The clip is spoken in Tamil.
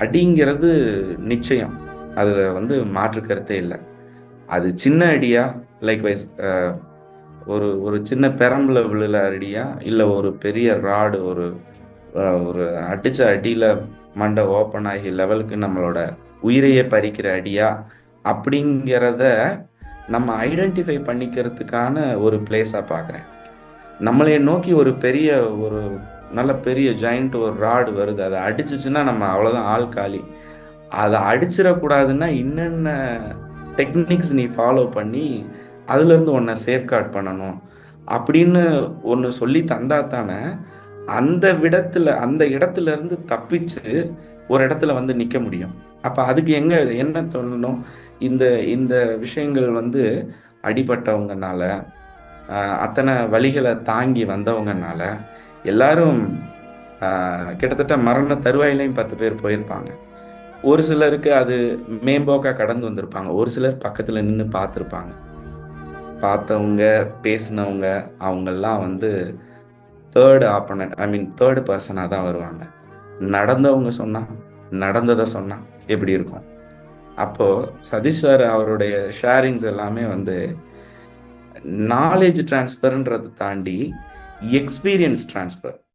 அடிங்கிறது நிச்சயம். அதில் வந்து மாற்று கருத்தே இல்லை. அது சின்ன அடியா லைக் வைஸ் ஒரு ஒரு சின்ன பெரம்புல விழுல அடியா இல்லை ஒரு பெரிய ராடு ஒரு ஒரு அடித்த அடியில் மண்டை ஓப்பன் ஆகி லெவலுக்கு நம்மளோட உயிரையே பறிக்கிற அடியா அப்படிங்கிறத நம்ம ஐடென்டிஃபை பண்ணிக்கிறதுக்கான ஒரு பிளேஸாக பார்க்குறேன் நம்மளைய நோக்கி ஒரு பெரிய ஒரு நல்ல பெரிய ஜாயிண்ட் ஒரு ராடு வருது. அதை அடிச்சிச்சுன்னா நம்ம அவ்வளோதான் ஆள் காலி. அதை அடிச்சிடக்கூடாதுன்னா என்னென்ன டெக்னிக்ஸ் நீ ஃபாலோ பண்ணி அதுலேருந்து உன்னை சேஃப்கார்ட் பண்ணணும். அப்படின்னு ஒன்று சொல்லி தந்தா தானே அந்த விடத்தில் அந்த இடத்துல இருந்து தப்பிச்சு ஒரு இடத்துல வந்து நிற்க முடியும். அப்போ அதுக்கு எங்கே என்ன சொல்லணும்? இந்த இந்த விஷயங்கள் வந்து அடிபட்டவங்கனால அத்தனை வழிகளை தாங்கி வந்தவங்கனால எல்லாரும் கிட்டத்தட்ட மரண தருவாயிலையும் பத்து பேர் போயிருப்பாங்க. ஒரு சிலருக்கு அது மேம்போக்காக கடந்து வந்திருப்பாங்க. ஒரு சிலர் பக்கத்தில் நின்று பார்த்துருப்பாங்க. பார்த்தவங்க பேசினவங்க அவங்கெல்லாம் வந்து third opponent I mean third பர்சனாக தான் வருவாங்க. நடந்தவங்க சொன்னால் நடந்ததை சொன்னால் எப்படி இருக்கும்? அப்போது சதீஸ்வர் அவருடைய ஷேரிங்ஸ் எல்லாமே வந்து நாலேஜ் டிரான்ஸ்ஃபர்ன்றதை தாண்டி experience transfer.